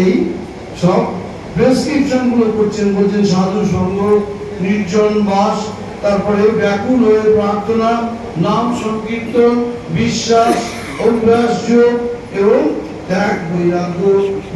এই সব প্রেসক্রিপশনগুলো করছেন, বলছেন সাধু, সঙ্গ, নির্জন, বাস, তারপরে ব্যাকুল হয়ে প্রার্থনা, নাম সংকীর্তন, বিশ্বাস, অভ্যাস এবং ত্যাগ, বৈরাগ্য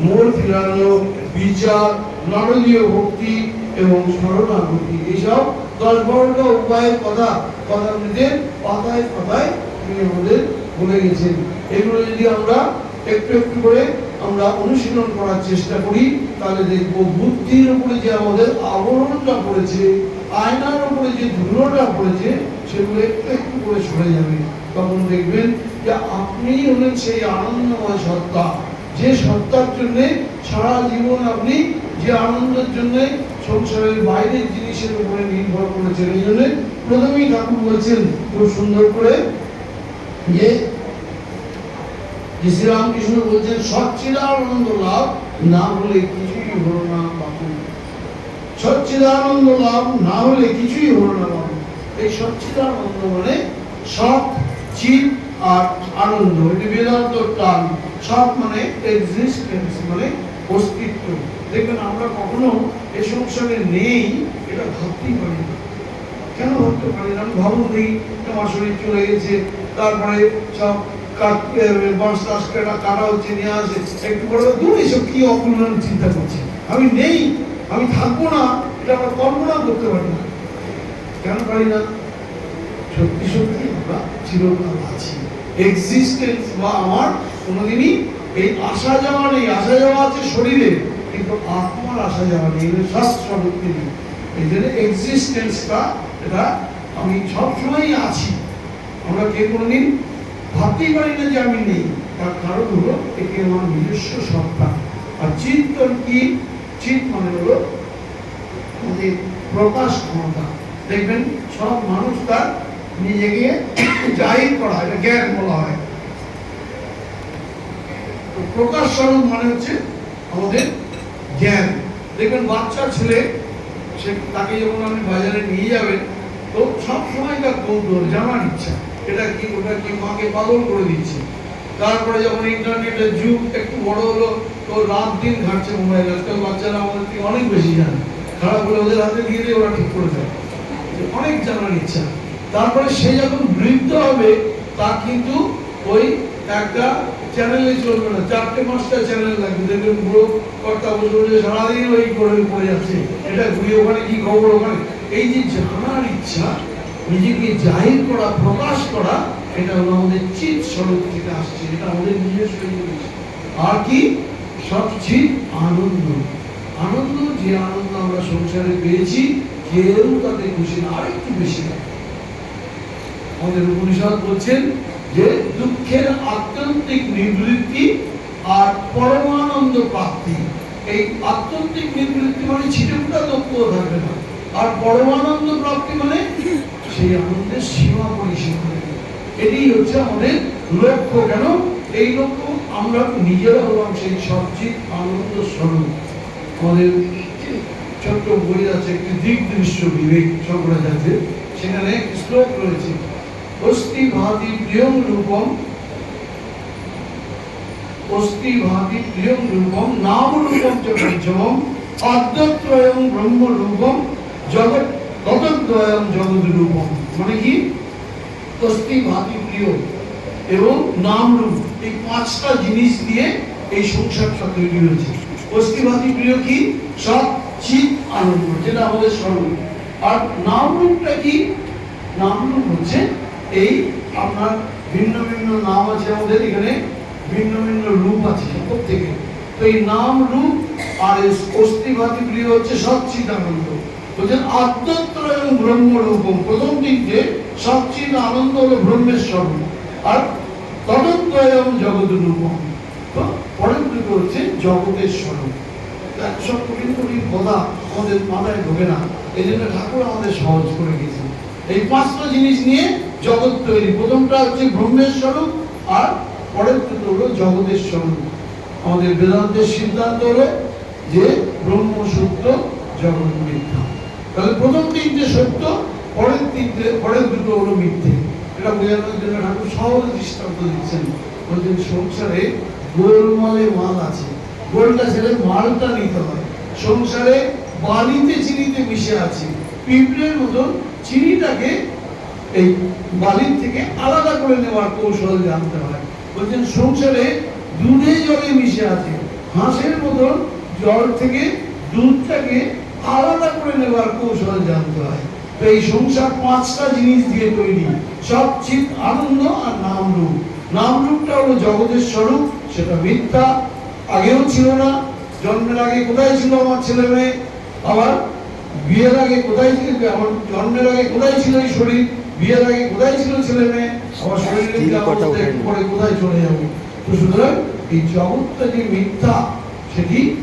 মোড় ফিরানো, বিচার নরদীয় ভক্তি এবং শরণাগতি এইসব দশ বারোটা উপায়ের কথা পাতায় পাতায় তিনি আমাদের বলে গেছেন। এগুলো যদি আমরা একটু একটু করে আমরা অনুশীলন করার চেষ্টা করি, তাহলে দেখব বুদ্ধির উপরে যে আমাদের আবরণটা পড়েছে, আয়নার উপরে যে ধুলোটা পড়েছে, সেগুলো একটু করে সরে যাবে। তখন দেখবেন যে আপনি হলেন সেই আনন্দময় সত্তা। যে সত্তার জন্য সারা জীবন আপনি যে আনন্দের জন্য সংসারের বাইরের জিনিসের উপরে নির্ভর করেছেন, এই জন্য প্রথমেই ঠাকুর বলছেন, খুব সুন্দর করে, যে শ্রীরামকৃষ্ণ বলছেন, সচ্চিদানন্দ লাভ না হলে কিছুই হলো না বাপু। সচ্চিদানন্দ লাভ না হলে কিছুই হলো না বাপু। এই সচ্চিদানন্দ মানে সৎ চিত আর আনন্দ। এটি বেদান্ত টান। সৎ মানে এক্সিস্টেন্স মানে অস্তিত্ব। দেখবেন, আমরা কখনো এ সংসারে নেই, এটা ভাবতেই পারি না। কেন ভাবতে পারি না? আমি ভাবুন দেখি আমার শরীর চলে গেছে, তারপরে সব নিয়ে একটু আমি নেই, আমি থাকব না, এটা আমরা কল্পনা করতে পারি না। কেন পারি না? সত্যি সত্যি আমরা চিরকাল আছি। এক্সিস্টেন্স বা আমার কোনোদিনই এই আসা যাওয়া নেই। আসা যাওয়া আছে শরীরে, কিন্তু আত্মার আসা যাওয়া নেই। এটা স্বরূপ নেই। এই জন্য এক্সিস্টেন্সটা এটা আমি সবসময়ই আছি। আমরা কে কোনোদিন ভাবতেই পারি না যে আমি নেই। তার কারণ হলো, একে আমার নিজস্ব সত্তা আর চিন্তন কি? চিত মানে হলো আমাদের প্রকাশ ক্ষমতা। দেখবেন, সব মানুষ তার নিজেকে জাহির করা এটা জ্ঞান বলা হয়। প্রকাশ স্বরূপ মানে হচ্ছে আমাদের জ্ঞান। দেখবেন, বাচ্চা ছেলে, সে তাকে যখন আপনি বাজারে নিয়ে যাবেন, তো সব সময় তার কৌতূহল, জানার ইচ্ছা। এটা কি, ওটা কি মাকে করে দিচ্ছে? তারপরে যখন ইন্টারনেটের যুগ একটু বড় হলো, তো রাত দিন ঘাটছে মোবাইল। আজকাল বাচ্চারা আমাদের থেকে অনেক বেশি জানে। খারাপ হলে ওদের হাতে দিয়ে দিয়ে ওরা ঠিক করে দেয়। অনেক জানার ইচ্ছা। তারপরে সে যখন বৃদ্ধ হবে তা কিন্তু ওই একটা চ্যানেলে চলবে না। চারটে, পাঁচটা চ্যানেল লাগবে। দেখবেন পুরো কর্তা বসে সারাদিন ওই করে পড়ে যাচ্ছে। এটা ঘুরে ওখানে কি খবর ওখানে? এই যে জানার ইচ্ছা নিজেকে জাহির করা, প্রকাশ করা, এটা হলো আমাদের চিত স্বরূপ থেকে আসছে এটা আমাদের নিজস্ব জিনিস আর কি? সবচেয়ে আনন্দ। আনন্দ, যে আনন্দ আমরা সংসারে পেয়েছি, কেউ তাতে খুশি না। আরেকটু বেশি না। আমাদের উপনিষদ বলছেন যে দুঃখের আত্যন্তিক নিবৃত্তি আর পরমানন্দ প্রাপ্তি। এই আত্যন্তিক নিবৃত্তি মানে ছিটেফোঁটা দুঃখ থাকবে না। আর পরমানন্দ প্রাপ্তি মানে সেই আনন্দের সীমা পরিসীমা। এটাই হচ্ছে আমাদের লক্ষ্য, কেন এই লক্ষ্য আমরা নিজেরা হলাম সেই সবচেয়ে আনন্দ স্বরূপ আমাদের ছোট্ট বই আছে, একটি দিক দৃশ্য বিবেক শঙ্করাচার্যের সেখানে শ্লোক রয়েছে, অস্থি ভাতি প্রিয়ম রূপম, অস্থি ভাতি প্রিয়ম রূপম, নাম রূপম চ পঞ্চমম অদ্বত্রয়ম ব্রহ্ম রূপম, জগৎ ততদ্বয়ম জগৎ রূপম মানে কি? অস্থি ভাতি প্রিয় এবং নাম রূপ, এই পাঁচটা জিনিস দিয়ে এই সংসারটা তৈরি হয়েছে। অস্থিভাতি প্রিয় কি? সব চিত, আনন্দ, যেটা আমাদের স্বরূপ আর নাম রূপটা কি? নাম রূপ হচ্ছে এই আপনার ভিন্ন ভিন্ন নাম আছে আমাদের, এখানে ভিন্ন ভিন্ন রূপ আছে প্রত্যেকে তো এই নাম রূপ আর অস্থিভাতি প্রিয় হচ্ছে সচ্চিত আনন্দ। বলছেন রূপম প্রথম দিকে সচ্চিত আনন্দ হলো ব্রহ্মের স্বরূপ আর জগৎ রূপম পরের হচ্ছে জগতের স্বরূপ সব কঠিন কঠিন কথা আমাদের মাথায় ঢোকে না। এই জন্য ঠাকুর আমাদের সহজ করে গেছে এই পাঁচটা জিনিস নিয়ে জগৎ তৈরি। প্রথমটা হচ্ছে ব্রহ্মের স্বরূপ আর পরের দুটো হলো জগতের স্বরূপ আমাদের বেদান্তের সিদ্ধান্ত হলো যে ব্রহ্ম সত্য জগৎ মিথ্যা। তাহলে প্রথম তিনটে সত্য, পরের তিনটে, পরের দুটো হলো মিথ্যে। এটা বোঝানোর জন্য ঠাকুর সহজ দৃষ্টান্ত দিচ্ছেন। বলছেন, সংসারে গোলমালে মাল আছে। গোলটা ছেড়ে মালটা নিতে হয়। সংসারে বালিতে চিনিতে মিশে আছে। পিঁপড়ের মতন চিনিটাকে এই বালির থেকে আলাদা করে নেওয়ার কৌশল জানতে হয়। বলছেন, সংসারে দুধে জলে মিশে আছে। হাঁসের মতন জল থেকে দুধটাকে আলাদা করে নেওয়ার কৌশল জানতে হয়। তো এই সংসার পাঁচটা জিনিস দিয়ে তৈরি। সব চিত আনন্দ আর নাম রূপ। নাম রূপটা হলো জগতের স্বরূপ সেটা মিথ্যা আগেও ছিল না। জন্মের আগে কোথায় ছিল আমার ছেলে মেয়ে? আবার বিয়ের আগে কোথায় ছিল? আমার জন্মের আগে কোথায় ছিল এই শরীর? বিয়ের আগে কোথায় ছিল ছেলে মেয়ে? আমার শরীরের তিন যে কথা অবস্থা উঠে একটু পরে কোথায় চলে যাবে? তো সুতরাং এই জগৎটা যে মিথ্যা সেটি